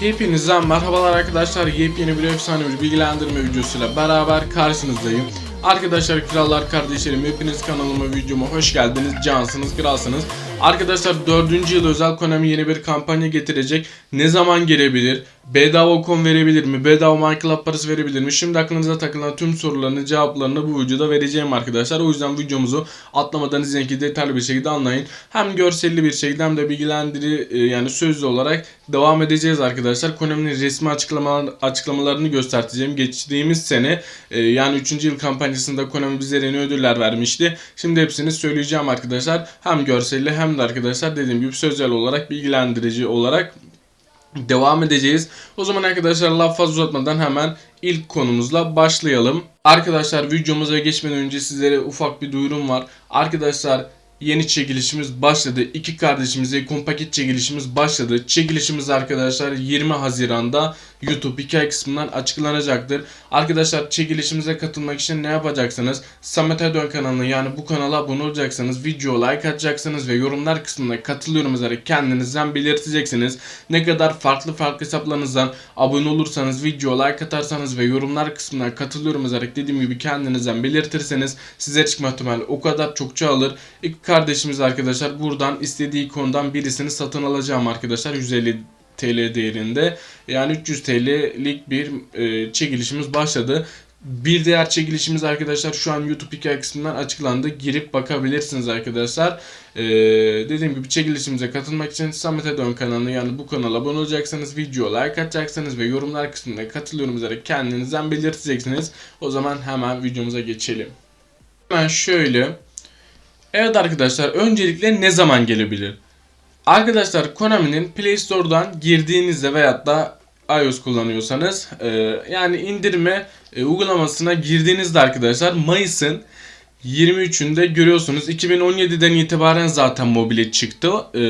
Hepinize merhabalar arkadaşlar. Yepyeni bir efsane bir bilgilendirme videosuyla beraber karşınızdayım. Arkadaşlar krallar kardeşlerim hepiniz kanalıma videoma hoş geldiniz. Cansınız kralsınız. Arkadaşlar 4. yıl özel Konami yeni bir kampanya getirecek. Ne zaman gelebilir? Bedava kon verebilir mi? Bedava Minecraft parası verebilir mi? Şimdi aklınıza takılan tüm sorularını cevaplarını bu videoda vereceğim arkadaşlar. O yüzden videomuzu atlamadan izleyin ki detaylı bir şekilde anlayın. Hem görselli bir şekilde hem de bilgilendiri e, yani sözlü olarak devam edeceğiz arkadaşlar. Konami'nin resmi açıklamalar, açıklamalarını göstereceğim. Geçtiğimiz sene e, yani 3. yıl kampanyasında Konami bize yeni ödüller vermişti. Şimdi hepsini söyleyeceğim arkadaşlar. Hem görselli hem de arkadaşlar dediğim gibi sözel olarak bilgilendirici olarak devam edeceğiz. O zaman arkadaşlar laf fazla uzatmadan hemen ilk konumuzla başlayalım. Arkadaşlar videomuza geçmeden önce sizlere ufak bir duyurum var. Arkadaşlar yeni çekilişimiz başladı. İki kardeşimize kompaket çekilişimiz başladı. Çekilişimiz arkadaşlar 20 Haziran'da YouTube hikaye kısmından açıklanacaktır. Arkadaşlar çekilişimize katılmak için ne yapacaksınız? Samet Erdoğan kanalına yani bu kanala abone olacaksınız. Video like atacaksınız ve yorumlar kısmına katılıyorum yazarak kendinizden belirteceksiniz. Ne kadar farklı farklı hesaplarınızdan abone olursanız, video like atarsanız ve yorumlar kısmına katılıyorum yazarak dediğim gibi kendinizden belirtirseniz size çıkma ihtimali o kadar çokça alır. İlk kardeşimiz arkadaşlar buradan istediği konudan birisini satın alacağım arkadaşlar 150 TL değerinde. Yani 300 TL'lik bir e, çekilişimiz başladı. Bir diğer çekilişimiz arkadaşlar şu an YouTube hikaye kısmından açıklandı. Girip bakabilirsiniz arkadaşlar. Ee, dediğim gibi çekilişimize katılmak için Samet Edon kanalına yani bu kanala abone olacaksınız. Video like atacaksınız ve yorumlar kısmında katılıyorum üzere kendinizden belirteceksiniz. O zaman hemen videomuza geçelim. Hemen şöyle. Evet arkadaşlar öncelikle ne zaman gelebilir? Arkadaşlar Konami'nin Play Store'dan girdiğinizde veyahut da iOS kullanıyorsanız e, yani indirme e, uygulamasına girdiğinizde arkadaşlar Mayıs'ın 23'ünde görüyorsunuz. 2017'den itibaren zaten mobile çıktı. E,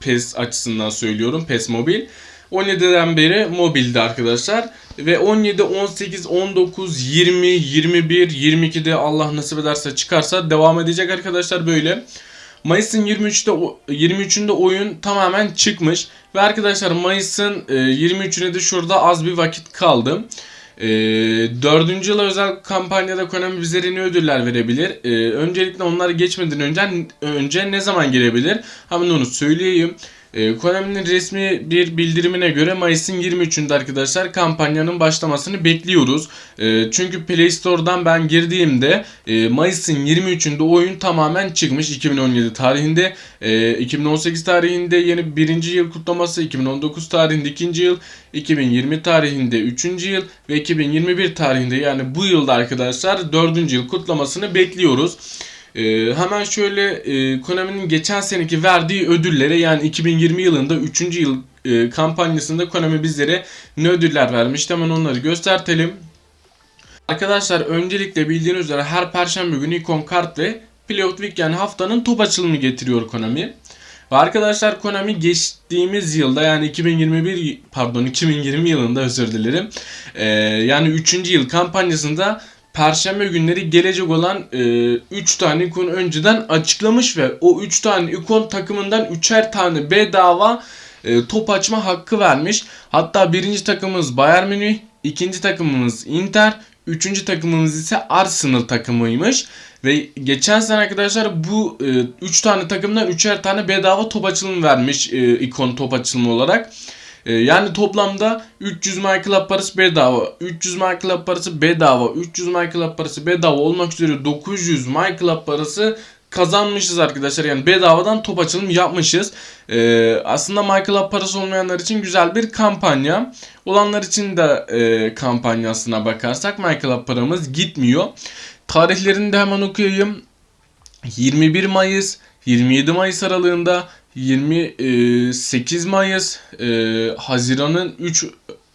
PES açısından söylüyorum. PES mobil. 17'den beri mobilde arkadaşlar. Ve 17, 18, 19, 20, 21, 22'de Allah nasip ederse çıkarsa devam edecek arkadaşlar böyle. Mayıs'ın 23'te o- 23'ünde oyun tamamen çıkmış ve arkadaşlar Mayıs'ın e, 23'üne de şurada az bir vakit kaldı. E, 4. yıla özel kampanyada Konami bize yeni ödüller verebilir. E, öncelikle onları geçmeden önce önce ne zaman gelebilir? Hemen onu söyleyeyim. E, Konami'nin resmi bir bildirimine göre Mayıs'ın 23'ünde arkadaşlar kampanyanın başlamasını bekliyoruz. E, çünkü Play Store'dan ben girdiğimde e, Mayıs'ın 23'ünde oyun tamamen çıkmış 2017 tarihinde. E, 2018 tarihinde yeni birinci yıl kutlaması, 2019 tarihinde ikinci yıl, 2020 tarihinde üçüncü yıl ve 2021 tarihinde yani bu yılda arkadaşlar dördüncü yıl kutlamasını bekliyoruz. Ee, hemen şöyle e, Konami'nin geçen seneki verdiği ödüllere yani 2020 yılında 3. yıl e, kampanyasında Konami bizlere ne ödüller vermişti hemen onları göstertelim. Arkadaşlar öncelikle bildiğiniz üzere her perşembe günü Icon Kart ve Playout Week yani haftanın top açılımı getiriyor Konami. Ve arkadaşlar Konami geçtiğimiz yılda yani 2021 pardon 2020 yılında özür dilerim. Ee, yani 3. yıl kampanyasında Perşembe günleri gelecek olan 3 tane ikon önceden açıklamış ve o 3 tane ikon takımından 3'er tane bedava e, top açma hakkı vermiş. Hatta birinci takımımız Bayern Münih, ikinci takımımız Inter, üçüncü takımımız ise Arsenal takımıymış. Ve geçen sene arkadaşlar bu 3 tane takımdan 3'er tane bedava top açılımı vermiş e, ikon top açılımı olarak. E, yani toplamda 300 MyClub parası bedava, 300 MyClub parası bedava, 300 MyClub parası bedava olmak üzere 900 MyClub parası kazanmışız arkadaşlar. Yani bedavadan top açılım yapmışız. Ee, aslında MyClub parası olmayanlar için güzel bir kampanya. Olanlar için de e, kampanyasına bakarsak MyClub paramız gitmiyor. Tarihlerini de hemen okuyayım. 21 Mayıs, 27 Mayıs aralığında 28 Mayıs, e, Haziran'ın 3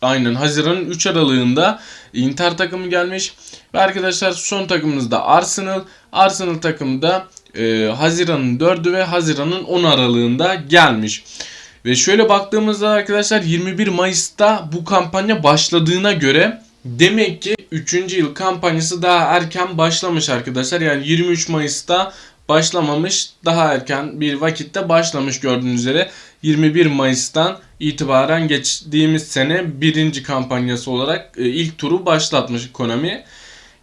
aynen Haziran'ın 3 aralığında Inter takımı gelmiş. Ve arkadaşlar son takımımız da Arsenal. Arsenal takımı da e, Haziran'ın 4'ü ve Haziran'ın 10 aralığında gelmiş. Ve şöyle baktığımızda arkadaşlar 21 Mayıs'ta bu kampanya başladığına göre demek ki 3. yıl kampanyası daha erken başlamış arkadaşlar. Yani 23 Mayıs'ta başlamamış. Daha erken bir vakitte başlamış gördüğünüz üzere. 21 Mayıs'tan itibaren geçtiğimiz sene birinci kampanyası olarak e, ilk turu başlatmış Konami.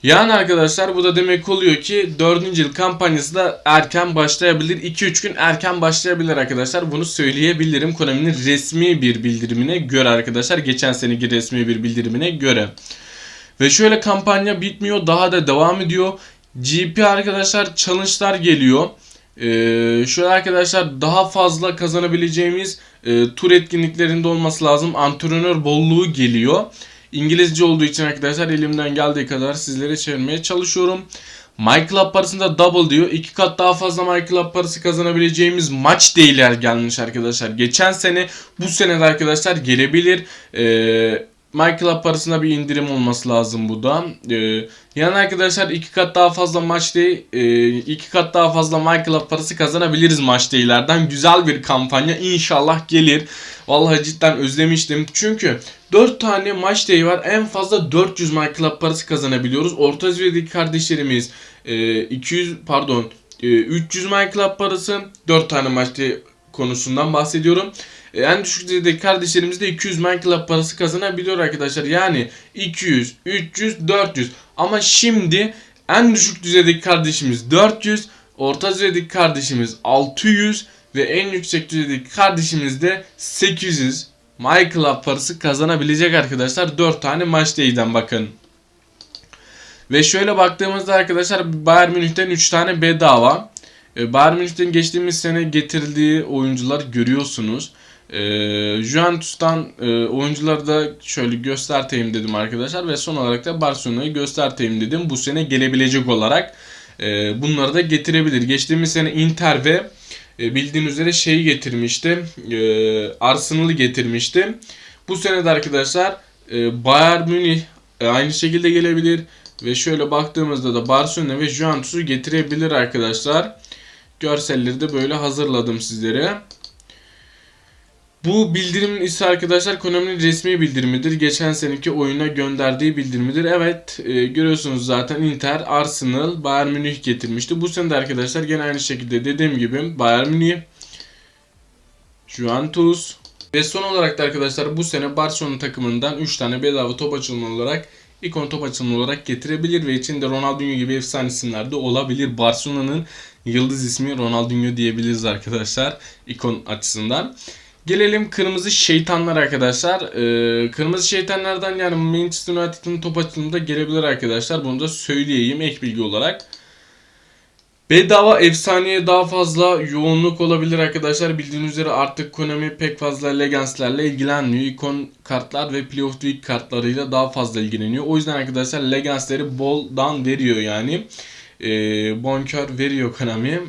Yani arkadaşlar bu da demek oluyor ki 4. yıl kampanyası da erken başlayabilir. 2-3 gün erken başlayabilir arkadaşlar. Bunu söyleyebilirim Konami'nin resmi bir bildirimine göre arkadaşlar. Geçen seneki resmi bir bildirimine göre. Ve şöyle kampanya bitmiyor daha da devam ediyor. GP arkadaşlar challenge'lar geliyor. Ee, şöyle arkadaşlar daha fazla kazanabileceğimiz e, tur etkinliklerinde olması lazım. Antrenör bolluğu geliyor. İngilizce olduğu için arkadaşlar elimden geldiği kadar sizlere çevirmeye çalışıyorum. My Club parasında double diyor. İki kat daha fazla My Club parası kazanabileceğimiz maç değiller gelmiş arkadaşlar. Geçen sene bu sene de arkadaşlar gelebilir. Ee, My Club parasında bir indirim olması lazım bu da. Ee, yani arkadaşlar iki kat daha fazla maç değil, e, iki kat daha fazla My parası kazanabiliriz maç değillerden. Güzel bir kampanya inşallah gelir. Vallahi cidden özlemiştim. Çünkü 4 tane maç day var. En fazla 400 My parası kazanabiliyoruz. Orta seviyedeki kardeşlerimiz e, 200 pardon e, 300 My parası 4 tane maç day konusundan bahsediyorum. En düşük düzeydeki kardeşlerimiz de 200 My Club parası kazanabiliyor arkadaşlar. Yani 200, 300, 400. Ama şimdi en düşük düzeydeki kardeşimiz 400, orta düzeydeki kardeşimiz 600 ve en yüksek düzeydeki kardeşimiz de 800 My Club parası kazanabilecek arkadaşlar. 4 tane maç değiden bakın. Ve şöyle baktığımızda arkadaşlar Bayern Münih'ten 3 tane bedava. E, Bayern Münih'ten geçtiğimiz sene getirildiği oyuncular görüyorsunuz. E, Juventus'tan e, oyuncuları da şöyle gösterteyim dedim arkadaşlar. Ve son olarak da Barcelona'yı gösterteyim dedim. Bu sene gelebilecek olarak e, bunları da getirebilir. Geçtiğimiz sene Inter ve e, bildiğiniz üzere şeyi getirmişti. E, Arsenal'ı getirmişti. Bu sene de arkadaşlar e, Bayern Münih e, aynı şekilde gelebilir. Ve şöyle baktığımızda da Barcelona ve Juventus'u getirebilir arkadaşlar. Görselleri de böyle hazırladım sizlere. Bu bildirimin ise arkadaşlar Konami'nin resmi bildirimidir. Geçen seneki oyuna gönderdiği bildirimidir. Evet e, görüyorsunuz zaten Inter, Arsenal, Bayern Münih getirmişti. Bu sene de arkadaşlar gene aynı şekilde dediğim gibi Bayern Münih, Juventus ve son olarak da arkadaşlar bu sene Barcelona takımından 3 tane bedava top açılımı olarak ikon top açılımı olarak getirebilir ve içinde Ronaldinho gibi efsane isimler de olabilir. Barcelona'nın yıldız ismi Ronaldinho diyebiliriz arkadaşlar ikon açısından. Gelelim kırmızı şeytanlar arkadaşlar. Ee, kırmızı şeytanlardan yani Manchester United'ın top açılımında gelebilir arkadaşlar. Bunu da söyleyeyim ek bilgi olarak. Bedava efsaneye daha fazla yoğunluk olabilir arkadaşlar. Bildiğiniz üzere artık Konami pek fazla Legans'lerle ilgilenmiyor. İkon kartlar ve Playoff League kartlarıyla daha fazla ilgileniyor. O yüzden arkadaşlar Legans'leri boldan veriyor yani. Ee, bonkör veriyor Konami.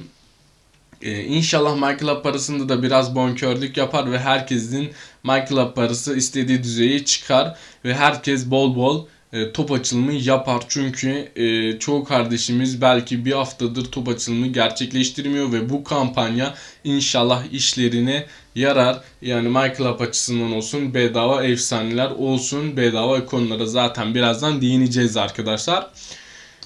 Ee, inşallah MyClub parasında da biraz bonkörlük yapar ve herkesin MyClub parası istediği düzeye çıkar ve herkes bol bol e, top açılımı yapar. Çünkü e, çoğu kardeşimiz belki bir haftadır top açılımı gerçekleştirmiyor ve bu kampanya inşallah işlerine yarar. Yani MyClub açısından olsun bedava efsaneler olsun bedava konulara zaten birazdan değineceğiz arkadaşlar.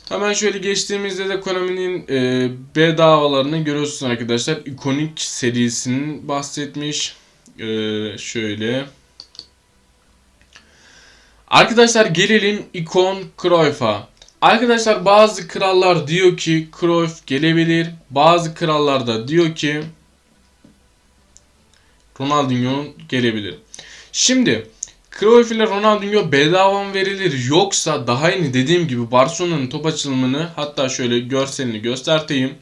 Hemen şöyle geçtiğimizde de Konami'nin e, bedavalarını görüyorsunuz arkadaşlar. ikonik serisinin bahsetmiş. E, şöyle. Arkadaşlar gelelim ikon Cruyff'a. Arkadaşlar bazı krallar diyor ki Cruyff gelebilir. Bazı krallar da diyor ki Ronaldinho gelebilir. Şimdi Cruyff ile Ronaldinho bedava mı verilir yoksa daha yeni dediğim gibi Barcelona'nın top açılımını hatta şöyle görselini gösterteyim.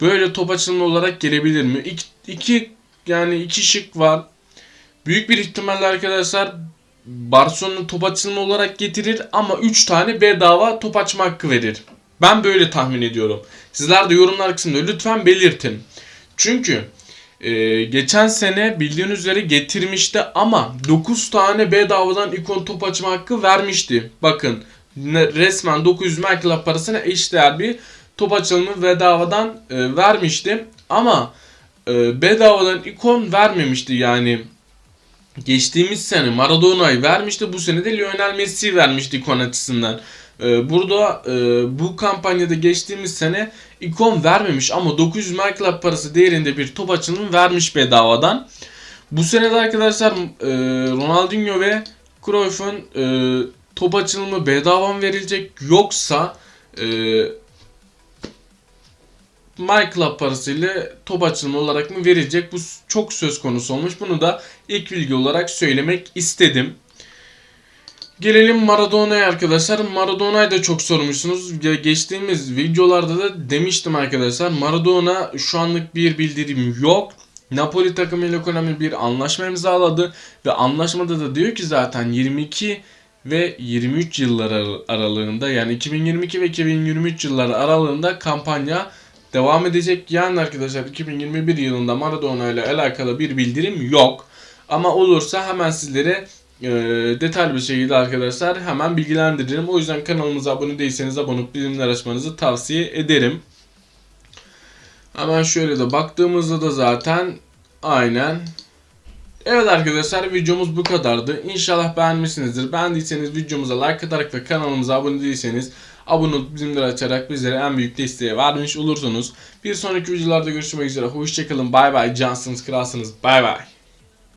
Böyle top açılımı olarak gelebilir mi? İki, iki yani iki şık var. Büyük bir ihtimalle arkadaşlar Barcelona top açılımı olarak getirir ama 3 tane bedava top açma hakkı verir. Ben böyle tahmin ediyorum. Sizler de yorumlar kısmında lütfen belirtin. Çünkü ee, geçen sene bildiğiniz üzere getirmişti ama 9 tane bedavadan ikon top açma hakkı vermişti. Bakın resmen 900 McLab parasına eşdeğer bir top açılımı bedavadan e, vermişti. Ama e, bedavadan ikon vermemişti yani. Geçtiğimiz sene Maradona'yı vermişti. Bu sene de Lionel Messi'yi vermişti ikon açısından. Ee, burada e, bu kampanyada geçtiğimiz sene ikon vermemiş ama 900 My Club parası değerinde bir top açılımı vermiş bedavadan. Bu sene de arkadaşlar e, Ronaldinho ve Cruyff'un e, top açılımı bedava mı verilecek yoksa e, My Club parasıyla top açılımı olarak mı verilecek? Bu çok söz konusu olmuş. Bunu da ilk bilgi olarak söylemek istedim. Gelelim Maradona'ya arkadaşlar. Maradona'yı da çok sormuşsunuz. Ge- Geçtiğimiz videolarda da demiştim arkadaşlar. Maradona şu anlık bir bildirim yok. Napoli takımıyla Konami bir anlaşma imzaladı ve anlaşmada da diyor ki zaten 22 ve 23 yıllar ar- aralığında yani 2022 ve 2023 yılları aralığında kampanya devam edecek. Yani arkadaşlar 2021 yılında Maradona ile alakalı bir bildirim yok. Ama olursa hemen sizlere e, detaylı bir şekilde arkadaşlar hemen bilgilendiririm. O yüzden kanalımıza abone değilseniz abone olup bildirimleri açmanızı tavsiye ederim. Hemen şöyle de baktığımızda da zaten aynen Evet arkadaşlar videomuz bu kadardı. İnşallah beğenmişsinizdir. Beğendiyseniz videomuza like atarak ve kanalımıza abone değilseniz abone olup bizimleri açarak bizlere en büyük desteği vermiş olursunuz. Bir sonraki videolarda görüşmek üzere. Hoşçakalın. Bay bay. Cansınız, kralsınız. Bay bay.